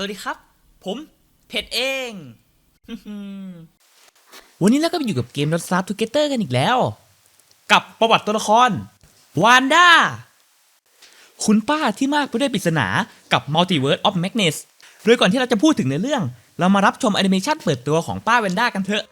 สวัสดีครับ ผมเพชรเอง วันนี้เราก็อยู่กับเกม Not Start Together กันอีกแล้ว กับประวัติตัวละครวานด้าคุณป้าที่มากไปด้วยปริศนากับ Multiverse of Madness โดยก่อนที่เราจะพูดถึงในอเรื่อง เรามารับชมแอนิเมชันเปิดตัวของป้าเวนด้ากันเถอะ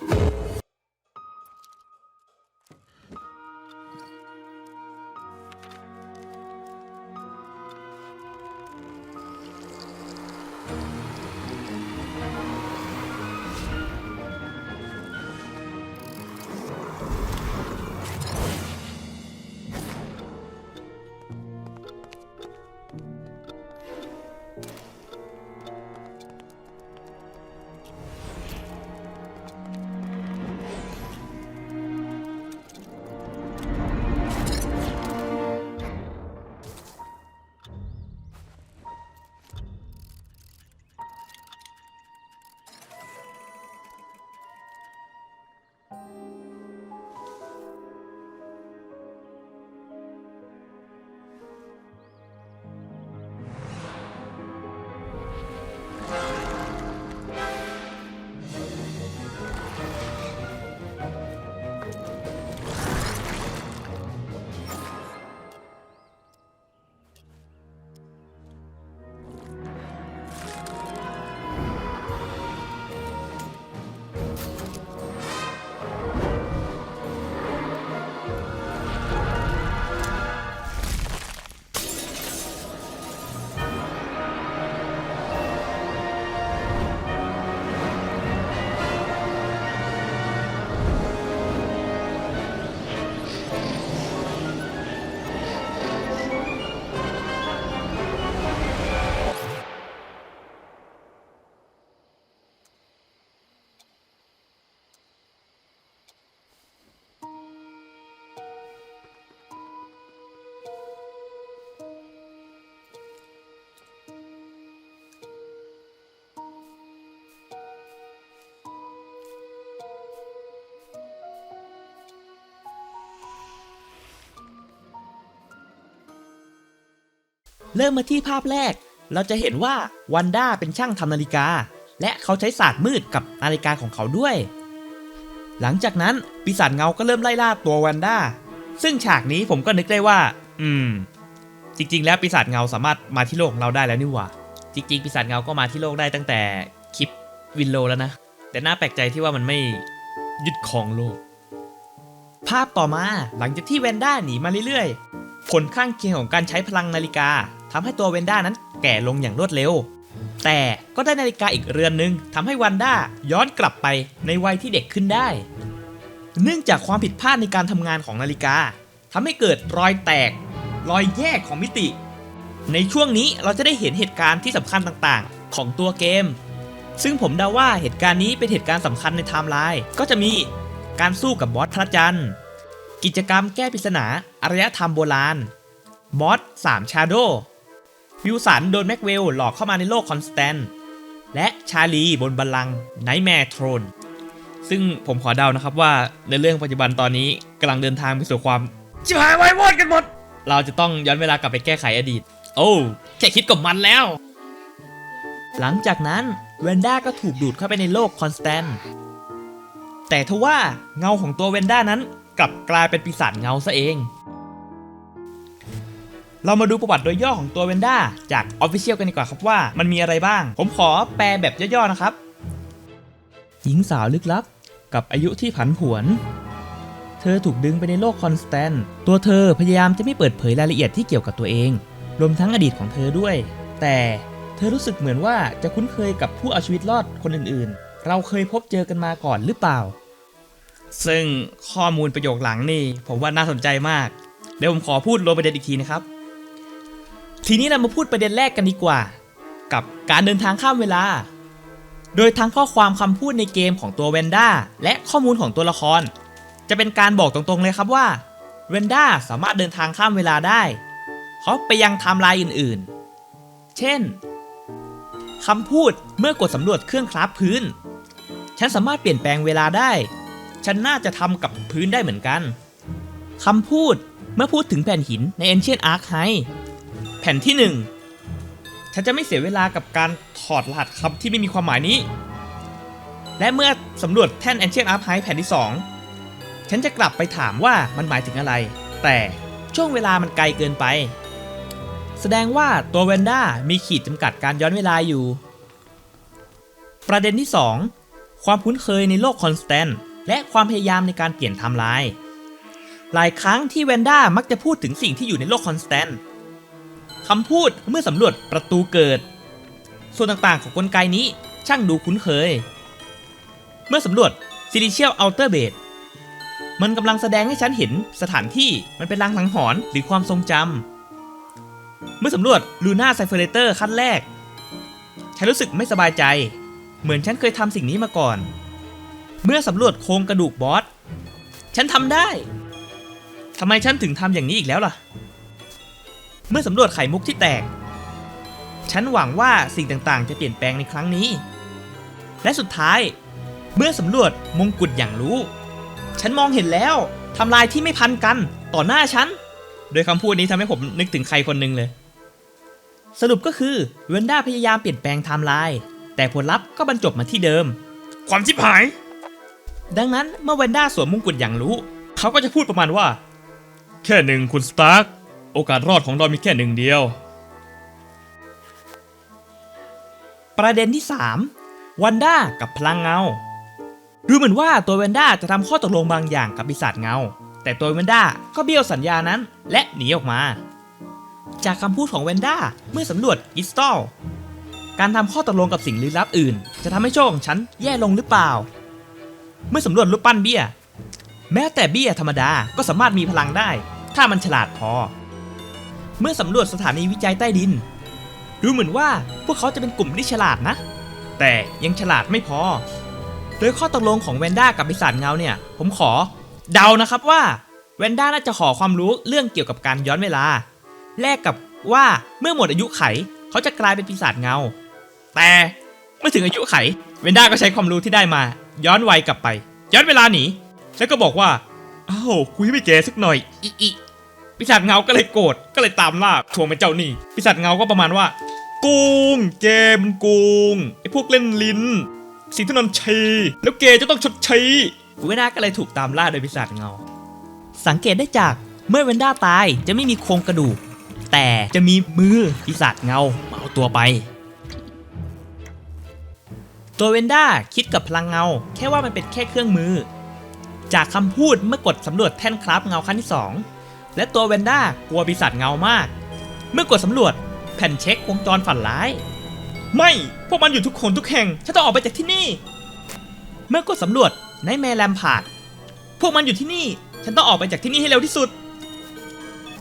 เริ่มมาที่ภาพแรก เราจะเห็นว่าวันด้าเป็นช่างทำนาฬิกา และเขาใช้ศาสตร์มืดกับนาฬิกาของเขาด้วย หลังจากนั้นปีศาจเงาก็เริ่มไล่ล่าตัววันด้า ซึ่งฉากนี้ผมก็นึกได้ว่า อืม จริง ๆ แล้วปีศาจเงาสามารถมาที่โลกของเราได้แล้วนี่หว่า จริง ๆ ปีศาจเงาก็มาที่โลกได้ตั้งแต่คลิปวินโลแล้วนะ แต่น่าแปลกใจที่ว่ามันไม่ยึดครองโลก ภาพต่อมาหลังจากที่แวนด้าหนีมาเรื่อยๆ ผลข้างเคียงของการใช้พลังนาฬิกา ทำให้ตัวเวนด้านั้นแก่ลงอย่างรวดเร็ว แต่ก็ได้นาฬิกาอีกเรือนหนึ่งทำให้วันด้าย้อนกลับไปในวัยที่เด็กขึ้นได้ เนื่องจากความผิดพลาดในการทำงานของนาฬิกาทำให้เกิดรอยแตก รอยแยกของมิติ ในช่วงนี้เราจะได้เห็นเหตุการณ์ที่สำคัญต่างๆ ของตัวเกม ซึ่งผมเดาว่าเหตุการณ์นี้เป็นเหตุการณ์สำคัญในไทม์ไลน์ก็จะมีการสู้กับบอสพระจันทร์กิจกรรมแก้ปริศนาอารยธรรมโบราณ มอสสามชาโด วิวสันโดนแม็กเวลหลอกเข้ามาในโลกคอนสแตนและชาลีบนบัลลังก์ไนท์แมร์โทรนซึ่งผมขอเดานะครับว่าในเรื่องปัจจุบันตอนนี้กำลังเดินทางไปสู่ความชิบหายไวายวอดกันหมด เราจะต้องย้อนเวลากลับไปแก้ไขอดีต โอ้แค่คิดกับมันแล้ว หลังจากนั้นเวนด้าก็ถูกดูดเข้าไปในโลกคอนสแตนแต่ทว่าเงาของตัวเวนด้านั้นกลับกลายเป็นปีศาจเงาซะเอง เรามาดูประวัติโดยย่อของตัวเวนด้าจากออฟฟิเชียลกันดีกว่าครับว่ามันมีอะไรบ้าง ผมขอแปลแบบย่อๆนะครับ หญิงสาวลึกลับกับอายุที่ผันผวน เธอถูกดึงไปในโลกคอนสแตนต์ตัวเธอพยายามจะไม่เปิดเผยรายละเอียดที่เกี่ยวกับตัวเอง รวมทั้งอดีตของเธอด้วย แต่เธอรู้สึกเหมือนว่าจะคุ้นเคยกับผู้เอาชีวิตรอดคนอื่นๆ เราเคยพบเจอกันมาก่อนหรือเปล่า ซึ่งข้อมูลประโยคหลังนี่ผมว่าน่าสนใจมาก เดี๋ยวผมขอพูดรวมประเด็นอีกทีนะครับ ทีนี้เรามาพูดประเด็นแรกกันดีกว่า กับการเดินทางข้ามเวลา โดยทั้งข้อความคำพูดในเกมของตัวเวนด้าและข้อมูลของตัวละคร จะเป็นการบอกตรงๆเลยครับว่าเวนด้าสามารถเดินทางข้ามเวลาได้เขาไปยังไทม์ไลน์อื่นๆ เช่นคำพูดเมื่อกดสำรวจเครื่องคราฟพื้น ฉันสามารถเปลี่ยนแปลงเวลาได้ ฉันน่าจะทำกับพื้นได้เหมือนกันคำพูดเมื่อพูดถึงแผ่นหินใน Ancient Arc High ผ่นที่ 1 ฉันจะไม่เสียเวลากับการถอดรหัสคำที่ไม่มีความหมายนี้ และเมื่อสำรวจแท่น Ancient Archive แผ่นที่ 2 ฉันจะกลับไปถามว่ามันหมายถึงอะไร แต่ช่วงเวลามันไกลเกินไป แสดงว่าตัวเวนด้ามีขีดจำกัดการย้อนเวลาอยู่ ประเด็นที่ 2 ความคุ้นเคยในโลกคอนสแตนต์และความพยายามในการเปลี่ยนไทม์ไลน์หลายครั้งที่เวนด้ามักจะพูดถึงสิ่งที่อยู่ในโลกคอนสแตนต์ คำพูดเมื่อสำรวจประตูเกิด ส่วนต่างๆของกลไกนี้ช่างดูคุ้นเคย เมื่อสำรวจ Silicial Outer Base มันกำลังแสดงให้ฉันเห็นสถานที่มันเป็นลางสังหรณ์หรือความทรงจำเมื่อสำรวจ Luna Cypherator ขั้นแรก ฉันรู้สึกไม่สบายใจ เหมือนฉันเคยทำสิ่งนี้มาก่อน เมื่อสำรวจโครงกระดูกบอส ฉันทำได้ทำไมฉันถึงทำอย่างนี้อีกแล้วล่ะ เมื่อสำรวจไข่มุกที่แตก ฉันหวังว่าสิ่งต่างๆ จะเปลี่ยนแปลงในครั้งนี้ และสุดท้าย เมื่อสำรวจมงกุฎอย่างรู้ ฉันมองเห็นแล้วทำลายที่ไม่พันกันต่อหน้าฉัน โดยคำพูดนี้ทำให้ผมนึกถึงใครคนหนึ่งเลย สรุปก็คือเวนด้าพยายามเปลี่ยนแปลงไทม์ไลน์แต่ผลลัพธ์ก็บรรจบมาที่เดิม ความชิบหาย ดังนั้นเมื่อเวนด้าสวมมงกุฎอย่างรู้ เขาก็จะพูดประมาณว่า แค่หนึ่งคุณสตาร์ก โอกาสรอดของเรามีแค่หนึ่งเดียว ประเด็นที่ 3 วันด้ากับพลังเงา ดูเหมือนว่าตัวเวนด้าจะทำข้อตกลงบางอย่างกับปีศาจเงา แต่ตัวเวนด้าก็เบี้ยวสัญญานั้นและหนีออกมา จากคำพูดของเวนด้าเมื่อสำรวจอิสตอลการทำข้อตกลงกับสิ่งลี้ลับอื่น จะทำให้โชคของฉันแย่ลงหรือเปล่า เมื่อสำรวจรูปปั้นเบี้ย แม้แต่เบี้ยธรรมดาก็สามารถมีพลังได้ ถ้ามันฉลาดพอ เมื่อสำรวจสถานีวิจัยใต้ดิน ดูเหมือนว่าพวกเขาจะเป็นกลุ่มที่ฉลาดนะ แต่ยังฉลาดไม่พอ โดยข้อตกลงของแวนด้ากับปีศาจเงาเนี่ย ผมขอ เดานะครับว่าแวนด้าน่าจะขอความรู้เรื่องเกี่ยวกับการย้อนเวลา แลกกับว่าเมื่อหมดอายุไข เขาจะกลายเป็นปีศาจเงา แต่เมื่อถึงอายุไขเวนด้าก็ใช้ความรู้ที่ได้มา ย้อนวัยกลับไป ย้อนเวลาหนีแล้วก็บอกว่าอ้าวคุยไม่แกสักหน่อยอีอี ปีศาจเงาก็เลยโกรธก็เลยตามล่าทวงเป็นเจ้าหนี้ปีศาจเงาก็ประมาณว่า กูงเกมนกูงไอ้พวกเล่นลิ้น สิ่งที่นนชีแล้วเกย์จะต้องชดใช้เวนด้าก็เลยถูกตามล่าโดยปีศาจเงา สังเกตได้จากเมื่อเวนด้าตายจะไม่มีโครงกระดูก แต่จะมีมือปีศาจเงามาเอาตัวไป ตัวเวนด้าคิดกับพลังเงา แค่ว่ามันเป็นแค่เครื่องมือ จากคำพูดเมื่อกดสำรวจแท่นคราฟเงาขั้นที่ 2 และตัวเวนด้ากลัวปีศาจเงามาก เมื่อกดสำรวจแผ่นเช็ควงจรฝันร้าย ไม่พวกมันอยู่ทุกคนทุกแห่งฉันต้องออกไปจากที่นี่ เมื่อกดสำรวจในแมแลมพาดพวกมันอยู่ที่นี่ ฉันต้องออกไปจากที่นี่ให้เร็วที่สุด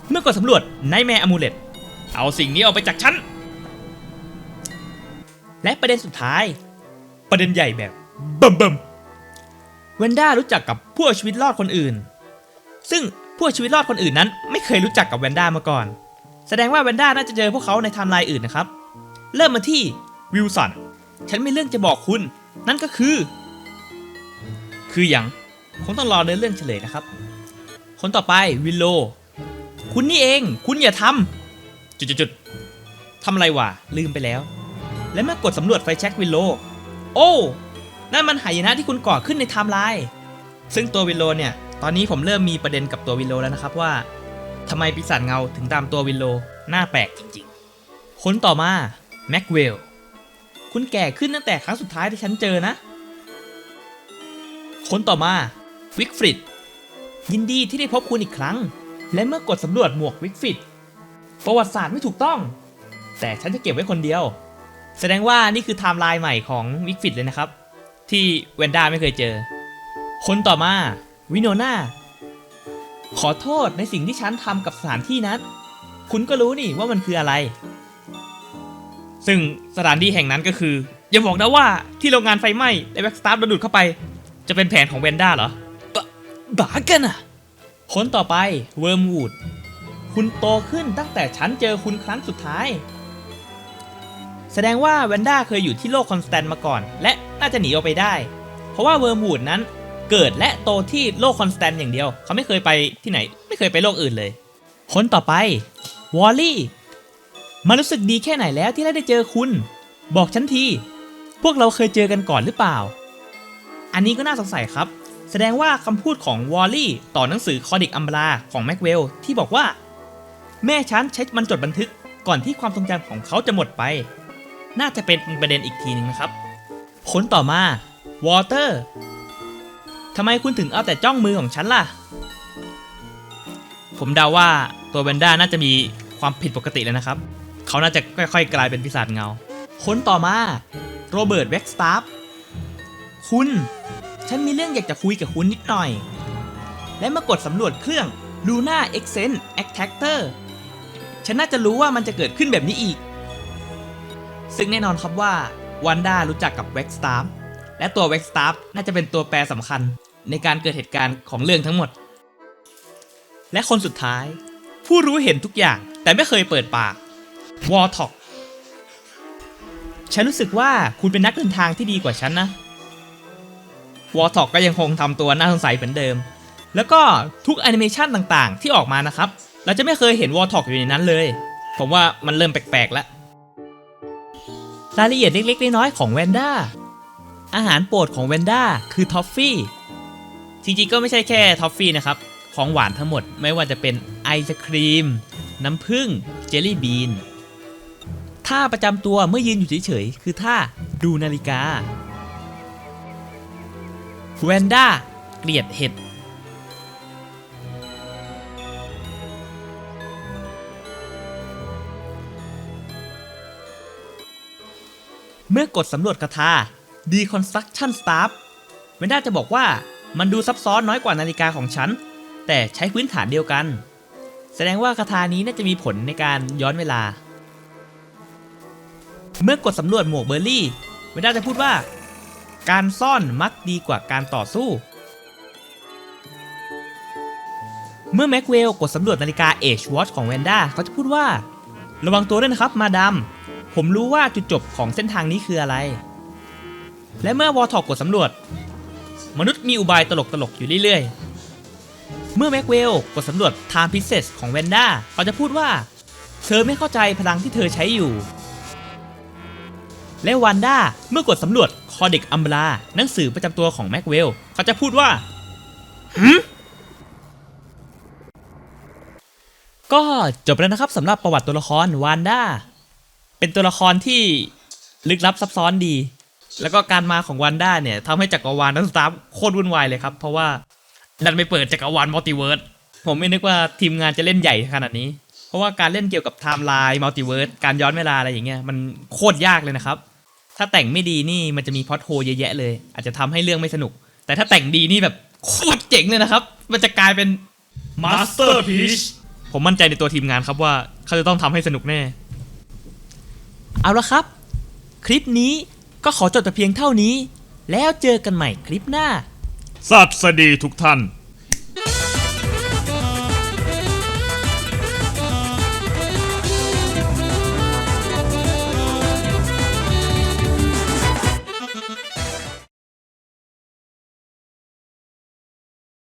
เมื่อกดสำรวจในแมอมูเลตเอาสิ่งนี้ออกไปจากฉัน และประเด็นสุดท้าย ประเด็นใหญ่แบบบิ่มบิ่มเวนด้ารู้จักกับผู้เอาชีวิตรอดคนอื่น ซึ่ง ผู้ชีวิตรอดคนอื่นนั้น ไม่เคยรู้จักกับเวนด้ามาก่อน แสดงว่าเวนด้าน่าจะเจอพวกเขาในไทม์ไลน์อื่นนะครับ เริ่มมาที่วิลสัน ฉันมีเรื่องจะบอกคุณ นั่นก็คือ คืออย่างคงต้องรอเนื้อเรื่องเฉลยนะครับ คนต่อไปวิลโล คุณนี่เอง คุณอย่าทำจุดๆๆทำอะไรวะลืมไปแล้ว และเมื่อกดสำรวจไฟแช็กวิลโล โอ้ นั่นมันหายนะที่คุณก่อขึ้นในไทม์ไลน์ซึ่งตัววิลโลเนี่ย ตอนนี้ผมเริ่มมีประเด็นกับตัววิลโลแล้วนะครับว่าทำไมปีศาจเงาถึงตามตัววิลโลหน้าแปลกจริงๆ คนต่อมาแม็กเวลคุณแก่ขึ้นตั้งแต่ครั้งสุดท้ายที่ฉันเจอนะ คนต่อมาวิกฟริดยินดีที่ได้พบคุณอีกครั้ง และเมื่อกดสำรวจหมวกวิกฟิตประวัติศาสตร์ไม่ถูกต้อง แต่ฉันจะเก็บไว้คนเดียว แสดงว่านี่คือไทม์ไลน์ใหม่ของวิกฟิตเลยนะครับ ที่เวนด้าไม่เคยเจอ คนต่อมา วิโนนาขอโทษในสิ่งที่ฉันทำกับสถานที่นั้น คุณก็รู้นี่ว่ามันคืออะไร ซึ่งสถานที่แห่งนั้นก็คือ อย่าบอกนะว่าที่โรงงานไฟไหม้และแบ็กสตาร์โดนดูดเข้าไป จะเป็นแผนของเวนด้าเหรอบ้ากันอะคนต่อไปเวิร์มวูดคุณโตขึ้นตั้งแต่ฉันเจอคุณครั้งสุดท้าย แสดงว่าแวนด้าเคยอยู่ที่โลกคอนสแตนมาก่อน และน่าจะหนีออกไปได้ เพราะว่าเวิร์มวูดนั้น เกิดและโตที่โลกคอนสแตนต์อย่างเดียว เขาไม่เคยไปที่ไหน ไม่เคยไปโลกอื่นเลย คนต่อไปวอลลี่มันรู้สึกดีแค่ไหนแล้วที่ได้เจอคุณ บอกฉันที พวกเราเคยเจอกันก่อนหรือเปล่า อันนี้ก็น่าสงสัยครับ แสดงว่าคำพูดของวอลลี่ต่อหนังสือคอดิกอัมบราของแม็กเวลที่บอกว่า แม่ฉันใช้มันจดบันทึกก่อนที่ความทรงจำของเขาจะหมดไป น่าจะเป็นประเด็นอีกทีหนึ่งนะครับคนต่อมาวอเตอร์ ทำไมคุณถึงเอาแต่จ้องมือของฉันล่ะ ผมเดาว่าตัวแวนด้าน่าจะมีความผิดปกติแล้วนะครับ เขาน่าจะค่อยๆ กลายเป็นปีศาจเงา คนต่อมา โรเบิร์ตเว็กสตาร์ฟคุณ ฉันมีเรื่องอยากจะคุยกับคุณนิดหน่อย และมากดสำรวจเครื่อง Luna e x c e n Attractor ฉันน่าจะรู้ว่ามันจะเกิดขึ้นแบบนี้อีก ซึ่งแน่นอนครับว่าวันด้ารู้จักกับเว็กสตาร์ฟและตัวเว็กสตาร์ฟน่าจะเป็นตัวแปรสำคัญ ในการเกิดเหตุการณ์ของเรื่องทั้งหมด และคนสุดท้าย ผู้รู้เห็นทุกอย่างแต่ไม่เคยเปิดปากวอลท็อกฉันรู้สึกว่าคุณเป็นนักเดินทางที่ดีกว่าฉันนะวอลท็อกก็ยังคงทำตัวน่าสงสัยเหมือนเดิม แล้วก็ทุกแอนิเมชันต่างๆ ที่ออกมานะครับ เราจะไม่เคยเห็นวอลท็อกอยู่ในนั้นเลย ผมว่ามันเริ่มแปลกๆแล้วรายละเอียดเล็กๆน้อยๆของแวนด้าอาหารโปรดของแวนด้าคือทอฟฟี่ จริงๆก็ไม่ใช่แค่ท็อฟฟี่นะครับ ของหวานทั้งหมดไม่ว่าจะเป็นไอศครีม น้ำผึ้งเจลลี่บีนท่าประจำตัวเมื่อยืนอยู่เฉยๆคือท่าดูนาฬิกาแวนด้าเกลียดเห็ดเมื่อกดสำรวจคาถา Deconstruction Staff เวนด้าจะบอกว่า มันดูซับซ้อนน้อยกว่านาฬิกาของฉัน แต่ใช้พื้นฐานเดียวกัน แสดงว่าคาถานี้น่าจะมีผลในการย้อนเวลา เมื่อกดสำรวจหมวกเบอร์รี่เวนด้าจะพูดว่า การซ่อนมักดีกว่าการต่อสู้ เมื่อแม็กเวลกดสำรวจนาฬิกา Age Watch ของแวนด้าเขาจะพูดว่า ระวังตัวด้วยนะครับมาดามผมรู้ว่าจุดจบของเส้นทางนี้คืออะไร และเมื่อวอลท็อกกดสำรวจ มนุษย์มีอุบายตลกๆ อยู่เรื่อยๆ เมื่อแม็กเวลกดสำรวจ Time Princess ของแวนด้าเขาจะพูดว่า เธอไม่เข้าใจพลังที่เธอใช้อยู่ และวันด้าเมื่อกดสำรวจคอเด็กอัมบลาหนังสือประจำตัวของแม็กเวลเขาจะพูดว่าหืมก็จบแล้วนะครับสำหรับประวัติตัวละครวานด้า เป็นตัวละครที่ลึกลับซับซ้อนดี แล้วก็การมาของวันด้าเนี่ยทำให้จักรวาลนั้นสตาร์โคตรวุ่นวายเลยครับ เพราะว่าดันไปเปิดจักรวาลมัลติเวิร์สผมไม่นึกว่าทีมงานจะเล่นใหญ่ขนาดนี้ เพราะว่าการเล่นเกี่ยวกับไทม์ไลน์มัลติเวิร์สการย้อนเวลาอะไรอย่างเงี้ยมันโคตรยากเลยนะครับ ถ้าแต่งไม่ดีนี่มันจะมีพอตโฮเยอะแยะเลย อาจจะทำให้เรื่องไม่สนุก แต่ถ้าแต่งดีนี่แบบโคตรเจ๋งเลยนะครับ มันจะกลายเป็นมาสเตอร์พีชผมมั่นใจในตัวทีมงานครับว่าเขาจะต้องทำให้สนุกแน่ เอาละครับ คลิปนี้ ก็ขอจบแต่เพียงเท่านี้ แล้วเจอกันใหม่คลิปหน้า สัตว์สดีทุกท่าน